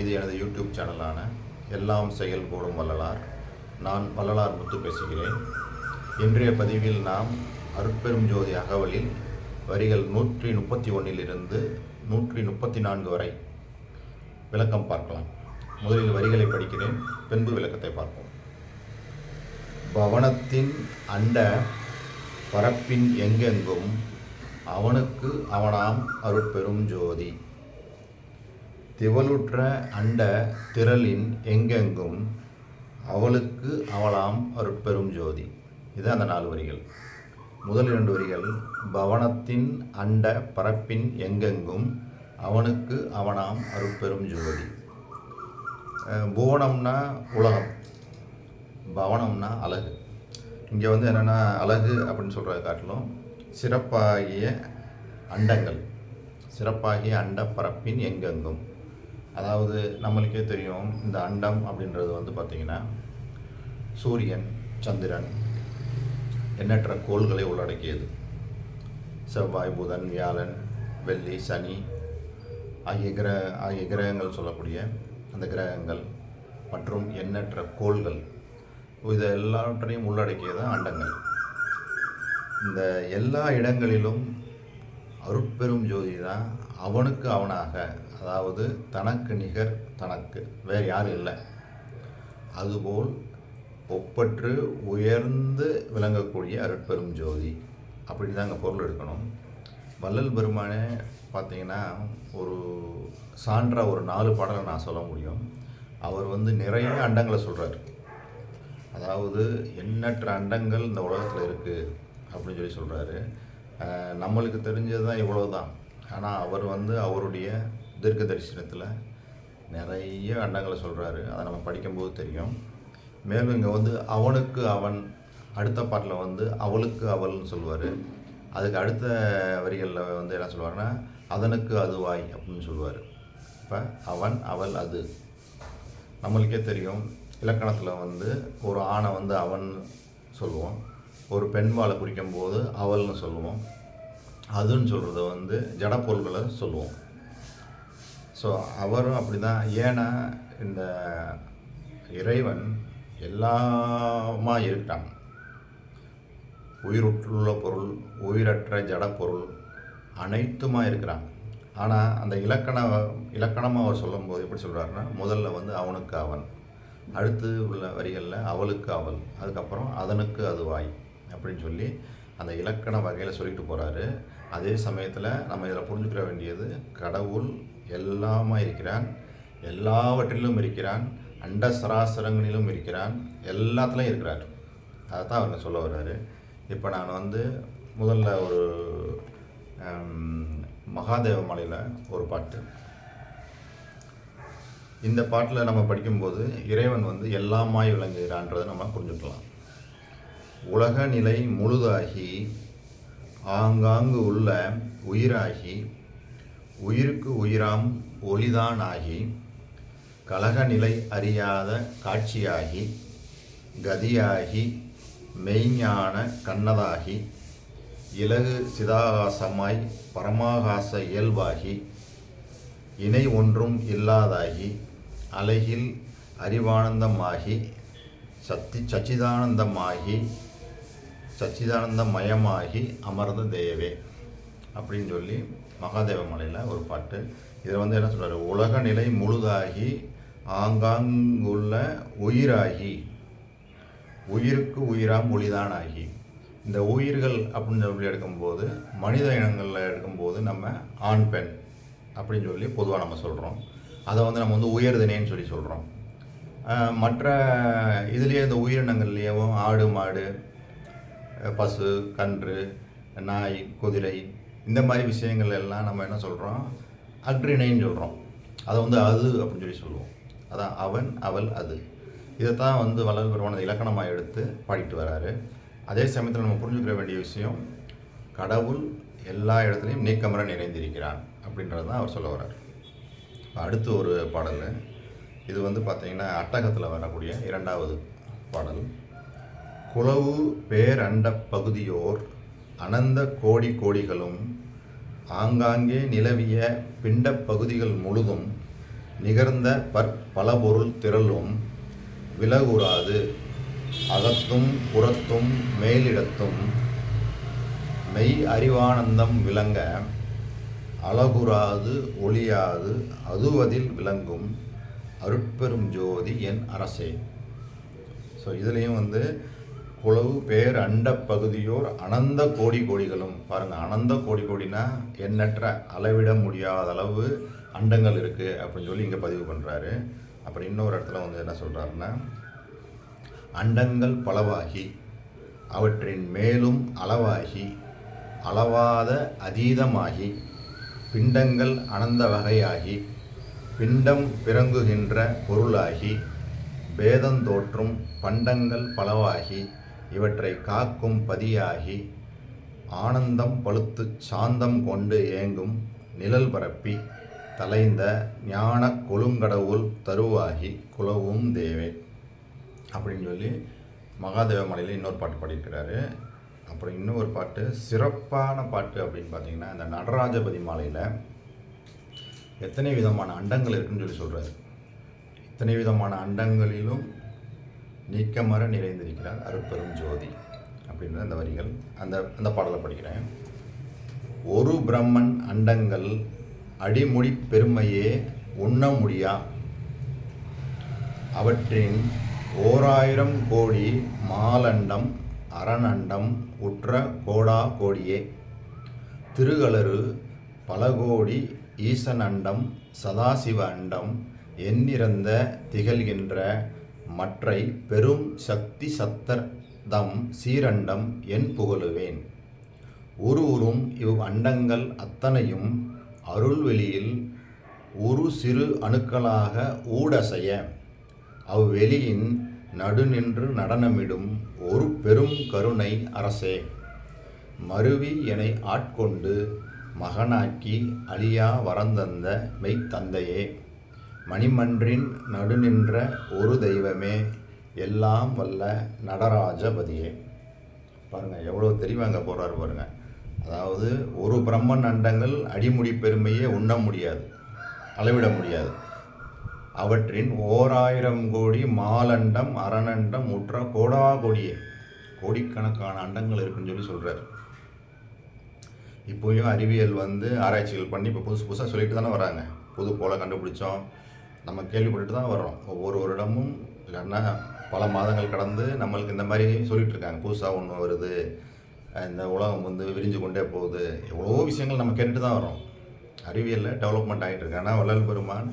இது எனது யூடியூப் சேனலான எல்லாம் செயல் கூடும் வள்ளலார். நான் வள்ளலார் முத்து பேசுகிறேன். இன்றைய பதிவில் நாம் அருட்பெரும் ஜோதி அகவலில் வரிகள் நூற்றி முப்பத்தி ஒன்றிலிருந்து நூற்றி முப்பத்தி நான்கு வரை விளக்கம் பார்க்கலாம். முதலில் வரிகளை படிக்கிறேன் பின்பு விளக்கத்தை பார்ப்போம். பவனத்தின் அண்ட பரப்பின் எங்கெங்கும் அவனுக்கு அவனாம் அருட்பெரும் ஜோதி. திவலுற்ற அண்ட திரளின் எங்கெங்கும் அவளுக்கு அவளாம் அருட்பெரும் ஜோதி. இது அந்த நாலு வரிகள். முதல் இரண்டு வரிகள் பவனத்தின் அண்ட பரப்பின் எங்கெங்கும் அவனுக்கு அவனாம் அருட்பெரும் ஜோதி. புவனம்னா உலகம் பவனம்னா அழகு. இங்கே வந்து என்னென்னா அழகு அப்படின்னு சொல்கிறத காட்டிலும் சிறப்பாகிய அண்டங்கள் சிறப்பாகிய அண்ட பரப்பின் எங்கெங்கும். அதாவது நம்மளுக்கே தெரியும் இந்த அண்டம் அப்படின்றது வந்து பார்த்திங்கன்னா சூரியன் சந்திரன் எண்ணற்ற கோள்களை உள்ளடக்கியது. செவ்வாய் புதன் வியாழன் வெள்ளி சனி ஆகிய கிரக ஆகிய கிரகங்கள் சொல்லக்கூடிய அந்த கிரகங்கள் மற்றும் எண்ணற்ற கோள்கள். இது எல்லாவற்றையும் உள்ளடக்கியது அண்டங்கள். இந்த எல்லா இடங்களிலும் அருட்பெரும் ஜோதி தான் அவனுக்கு அவனாக அதாவது தனக்கு நிகர் தனக்கு வேறு யாரும் இல்லை. அதுபோல் ஒப்பற்று உயர்ந்து விளங்கக்கூடிய அருட்பெரும் ஜோதி. அப்படி தான் அங்கே பொருள் எடுக்கணும். வள்ளல் பெருமானே பார்த்தீங்கன்னா ஒரு சான்ற ஒரு நாலு பாடலை நான் சொல்ல முடியும். அவர் வந்து நிறைய அண்டங்களை சொல்கிறார் அதாவது எண்ணற்ற அண்டங்கள் இந்த உலகத்தில் இருக்குது அப்படின்னு சொல்லி சொல்கிறாரு நம்மளுக்கு தெரிஞ்சது தான் இவ்வளோ தான் ஆனால் அவர் வந்து அவருடைய தீர்க்க தரிசனத்தில் நிறைய அண்டங்களை சொல்கிறாரு அதை நம்ம படிக்கும்போது தெரியும். மேலும் இங்கே வந்து அவனுக்கு அவன் அடுத்த பாட்டில் வந்து அவளுக்கு அவள்னு சொல்லுவார். அதுக்கு அடுத்த வரிகளில் வந்து என்ன சொல்லுவாருன்னா அதனுக்கு அதுவாய் அப்படின்னு சொல்லுவார். இப்போ அவன் அவள் அது. நம்மளுக்கே தெரியும். இலக்கணத்தில் வந்து ஒரு ஆணை வந்து அவன் சொல்லுவோம். ஒரு பெண்பாலை குறிக்கும் போது அவள்னு சொல்லுவோம். அதுன்னு சொல்கிறத வந்து ஜடப்பொருள்களை சொல்லுவோம். ஸோ அவரும் அப்படி தான் ஏன்னா இந்த இறைவன் எல்லாமா இருக்கான். உயிருற்றுள்ள பொருள் உயிரற்ற ஜடப்பொருள் அனைத்துமாக இருக்கிறான். ஆனால் அந்த இலக்கண இலக்கணமாக அவர் சொல்லும்போது எப்படி சொல்கிறாருன்னா முதல்ல வந்து அவனுக்கு அவன். அடுத்து உள்ள வரிகளில் அவளுக்கு அவள். அதுக்கப்புறம் அதனுக்கு அதுவாய் அப்படின்னு சொல்லி அந்த இலக்கண வகையில் சொல்லிட்டு போகிறாரு அதே சமயத்தில் நம்ம இதில் புரிஞ்சுக்கிற வேண்டியது கடவுள் எல்லாமா இருக்கிறான். எல்லாவற்றிலும் இருக்கிறான். அண்ட சராசரங்களிலும் இருக்கிறான். எல்லாத்துலேயும் இருக்கிறார். அதை தான் அவர் சொல்ல வர்றாரு. இப்போ நான் வந்து முதல்ல ஒரு மகாதேவ மலையில் ஒரு பாட்டு. இந்த பாட்டில் நம்ம படிக்கும்போது இறைவன் வந்து எல்லாமாய் விளங்குகிறான்றதை நம்ம புரிஞ்சுக்கலாம். உலக நிலை முழுதாகி ஆங்காங்கு உள்ள உயிராகி உயிருக்கு உயிராம் ஒளிதானாகி கலக நிலை அறியாத காட்சியாகி கதியாகி மெய்ஞான கண்ணதாகி இலகு சிதாகாசமாய் பரமாகாச இயல்பாகி இணை ஒன்றும் இல்லாதாகி அலகில் அறிவானந்தமாகி சத்தி சச்சிதானந்தமாகி சச்சிதானந்தமயமாகி அமர்ந்த தேவே அப்படின்னு சொல்லி மகாதேவ மலையில் ஒரு பாட்டு. இதில் வந்து என்ன சொல்கிறார் உலக நிலை முழுதாகி ஆங்காங்குள்ள உயிராகி உயிருக்கு உயிராக ஒளிதானாகி. இந்த உயிர்கள் அப்படின்னு சொல்லி எடுக்கும்போது மனித இனங்களில் எடுக்கும்போது நம்ம ஆண் பெண் அப்படின்னு சொல்லி பொதுவாக நம்ம சொல்கிறோம் அதை வந்து நம்ம வந்து உயர்தினேன்னு சொல்லி சொல்கிறோம் மற்ற இதுலேயே இந்த உயிரினங்கள்லேயும் ஆடு மாடு பசு கன்று நாய் குதிரை இந்த மாதிரி விஷயங்கள் எல்லாம் நம்ம என்ன சொல்கிறோம் அக்ரிணைன்னு சொல்கிறோம் அதை வந்து அது அப்படின்னு சொல்லி சொல்லுவோம். அதான் அவன் அவள் அது. இதைத்தான் வந்து வள்ளல் பெருமானது இலக்கணமாக எடுத்து பாடிட்டு வராரு. அதே சமயத்தில் நம்ம புரிஞ்சுக்கிற வேண்டிய விஷயம் கடவுள் எல்லா இடத்துலையும் நீக்கமர நிறைந்திருக்கிறான் அப்படின்றது தான் அவர் சொல்ல வர்றார் இப்ப அடுத்து ஒரு பாடல். இது வந்து பார்த்திங்கன்னா அட்டகத்தில் வரக்கூடிய இரண்டாவது பாடல். குளவு பேரண்ட பகுதியோர் அனந்த கோடி கோடிகளும் ஆங்காங்கே நிலவிய பிண்டப் பகுதிகள் முழுதும் நிகர்ந்த பற்பலபொருள் திரளும் விலகுறாது அகத்தும் புறத்தும் மேலிடத்தும் மெய் அறிவானந்தம் விளங்க அழகுறாது ஒளியாது அதுவதில் விளங்கும் அருட்பெரும் ஜோதி என் அரசே. ஸோ இதுலேயும் வந்து புலவு பேர் அண்ட பகுதியோர் அனந்த கோடி கோடிகளும். பாருங்கள் அனந்த கோடி கோடினா எண்ணற்ற அளவிட முடியாத அளவு அண்டங்கள் இருக்குது அப்படின்னு சொல்லி இங்கே பதிவு பண்ணுறாரு அப்புறம் இன்னொரு இடத்துல வந்து என்ன சொல்கிறாருன்னா அண்டங்கள் பலவாகி அவற்றின் மேலும் அளவாகி அளவாத அதீதமாகி பிண்டங்கள் அனந்த வகையாகி பிண்டம் பிறங்குகின்ற பொருளாகி பேதந்தோற்றும் பண்டங்கள் பலவாகி இவற்றை காக்கும் பதியாகி ஆனந்தம் பழுத்து சாந்தம் கொண்டு ஏங்கும் நிழல் பரப்பி தலைந்த ஞான கொழுங்கடவுள் தருவாகி குலவும் தேவே. அப்படின்னு சொல்லி மகாதேவ மலையில் இன்னொரு பாட்டு பாடியிருக்கிறாரு. அப்புறம் இன்னொரு பாட்டு சிறப்பான பாட்டு அப்படின்னு பார்த்தீங்கன்னா இந்த நடராஜபதி மாலையில் எத்தனை விதமான அண்டங்கள் இருக்குன்னு சொல்லி சொல்கிறாரு இத்தனை விதமான அண்டங்களிலும் நீக்கமர நிறைந்திருக்கிறார் அருப்பெரும் ஜோதி அப்படின்ற அந்த வரிகள் அந்த அந்த பாடலை படிக்கிறேன். ஒரு பிரம்மன் அண்டங்கள் அடிமொழி பெருமையே உண்ண முடியா? அவற்றின் ஓராயிரம் கோடி மாலண்டம் அரணண்டம் உற்ற கோடா கோடியே. திருகளரு பல கோடி ஈசனண்டம் சதாசிவ அண்டம் எண்ணிறந்த திகழ்கின்ற மற்றை பெரும் சக்தி சத்தர் தம் சீரண்டம் என் புகழுவேன். உரு உறும் இவ் அண்டங்கள் அத்தனையும் அருள்வெளியில் ஒரு சிறு அணுக்களாக ஊடசைய. அவ்வெளியின் நடுநின்று நடனமிடும் ஒரு பெரும் கருணை அரசே. மருவி எனை ஆட்கொண்டு மகனாக்கி அழியா வரந்தந்த மெய்த்தந்தையே. மணிமன்றின் நடுநின்ற ஒரு தெய்வமே எல்லாம் வல்ல நடராஜபதியே. பாருங்கள் எவ்வளோ தெரியவாங்க போகிறாரு பாருங்கள் அதாவது ஒரு பிரம்மன் அண்டங்கள் அடிமுடி பெருமையே உண்ண முடியாது அளவிட முடியாது. அவற்றின் ஓராயிரம் கோடி மாலண்டம் அரணண்டம் உற்ற கோடா கோடியே. கோடிக்கணக்கான அண்டங்கள் இருக்குன்னு சொல்லி சொல்கிறார் இப்போயும் அறிவியல் வந்து ஆராய்ச்சிகள் பண்ணி இப்போ புதுசு புதுசாக சொல்லிட்டு தானே வராங்க. புது போல கண்டுபிடிச்சோம் நம்ம கேள்விப்பட்டுட்டு தான் வரோம் ஒவ்வொரு வருடமும் இல்லைன்னா பல மாதங்கள் கடந்து நம்மளுக்கு இந்த மாதிரி சொல்லிட்டு இருக்காங்க. புதுசாக ஒன்று வருது. இந்த உலகம் வந்து விரிஞ்சு கொண்டே போகுது. எவ்வளோ விஷயங்கள் நம்ம கேட்டுட்டு தான் வரோம் அறிவியலில் டெவலப்மெண்ட் ஆகிட்டு இருக்கு. ஆனால் வள்ளல் பெருமான்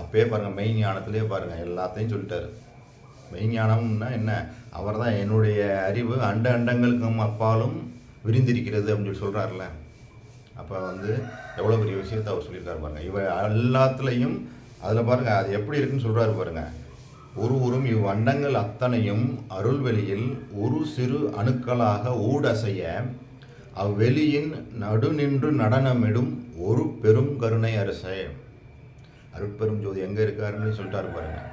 அப்பயே பாருங்கள் மெய் ஞானத்திலே பாருங்கள் எல்லாத்தையும் சொல்லிட்டாரு. மெய் ஞானம்னா என்ன? அவர் தான் என்னுடைய அறிவு அண்ட அண்டங்களுக்கும் அப்பாலும் விரிந்திருக்கிறது அப்படின்னு சொல்லி சொல்கிறாருல அப்போ வந்து எவ்வளோ பெரிய விஷயத்தை அவர் சொல்லியிருக்காரு பாருங்கள் இவ எல்லாத்துலேயும் அதில் பாருங்கள் அது எப்படி இருக்குன்னு சொல்கிறாரு பாருங்கள் ஒரு உரும் இவ்வண்ணங்கள் அத்தனையும் அருள்வெளியில் ஒரு சிறு அணுக்களாக ஊடசைய அவ்வெளியின் நடுநின்று நடனமிடும் ஒரு பெரும் கருணை அரசே. அருட்பெரும் ஜோதி எங்கே இருக்காருன்னு சொல்லிட்டாரு பாருங்கள்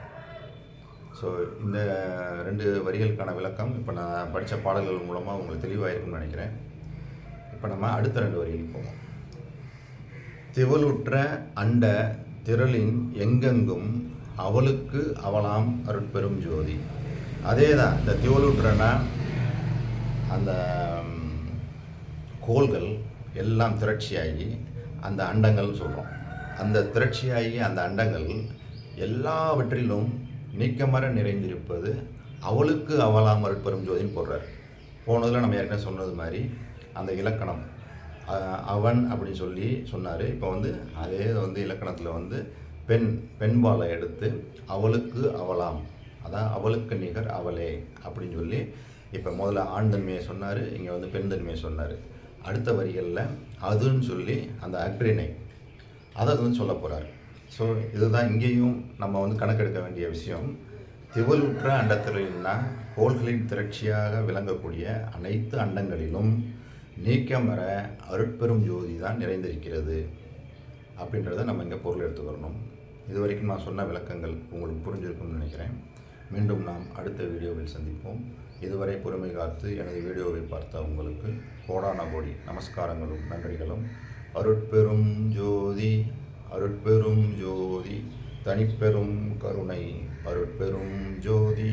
ஸோ இந்த ரெண்டு வரிகளுக்கான விளக்கம் இப்போ நான் படித்த பாடல்கள் மூலமாக உங்களுக்கு தெளிவாக இருக்கும்னு நினைக்கிறேன். இப்போ நம்ம அடுத்த ரெண்டு வரிகளுக்கு போவோம். திவலுற்ற அண்ட திரளின் எங்கெங்கும் அவளுக்கு அவளாம் அருட்பெரும் ஜோதி. அதே தான் இந்த திவலுற்றனா அந்த கோள்கள் எல்லாம் திரட்சியாகி அந்த அண்டங்கள் சொல்கிறோம் அந்த திரட்சியாகி அந்த அண்டங்கள் எல்லாவற்றிலும் நீக்கமர நிறைந்திருப்பது அவளுக்கு அவளாம் அருட்பெரும் ஜோதின்னு போடுறார். போனதில் நம்ம ஏற்கனவே சொன்னது மாதிரி அந்த இலக்கணம். அவன் அப்படின்னு சொல்லி சொன்னார். இப்போ வந்து அதே வந்து இலக்கணத்தில் வந்து பெண் பெண்பாலை எடுத்து அவளுக்கு அவளாம். அதான் அவளுக்கு நிகர் அவளே அப்படின்னு சொல்லி இப்போ முதல்ல ஆண் தன்மையை சொன்னார் இங்கே வந்து பெண் தன்மையை சொன்னார். அடுத்த வரிகளில் அதுன்னு சொல்லி அந்த அக்ரிணை அதை வந்து சொல்ல போகிறார் ஸோ இதுதான் இங்கேயும் நம்ம வந்து கணக்கெடுக்க வேண்டிய விஷயம். திவலுற்ற அண்டத்திரளின்னா கோள்களின் திரட்சியாக விளங்கக்கூடிய அனைத்து அண்டங்களிலும் நீக்கம் வர அருட்பெரும் ஜோதி தான் நிறைந்திருக்கிறது அப்படின்றத நம்ம இங்கே பொருள் எடுத்துக்கிறணும் இது வரைக்கும் நான் சொன்ன விளக்கங்கள் உங்களுக்கு புரிஞ்சிருக்கும்னு நினைக்கிறேன். மீண்டும் நாம் அடுத்த வீடியோவில் சந்திப்போம். இதுவரை பொறுமை காத்து எனது வீடியோவை பார்த்த உங்களுக்கு கோடான கோடி நமஸ்காரங்களும் நன்றிகளும். அருட்பெரும் ஜோதி அருட்பெரும் ஜோதி தனிப்பெரும் கருணை. அருட்பெரும் ஜோதி.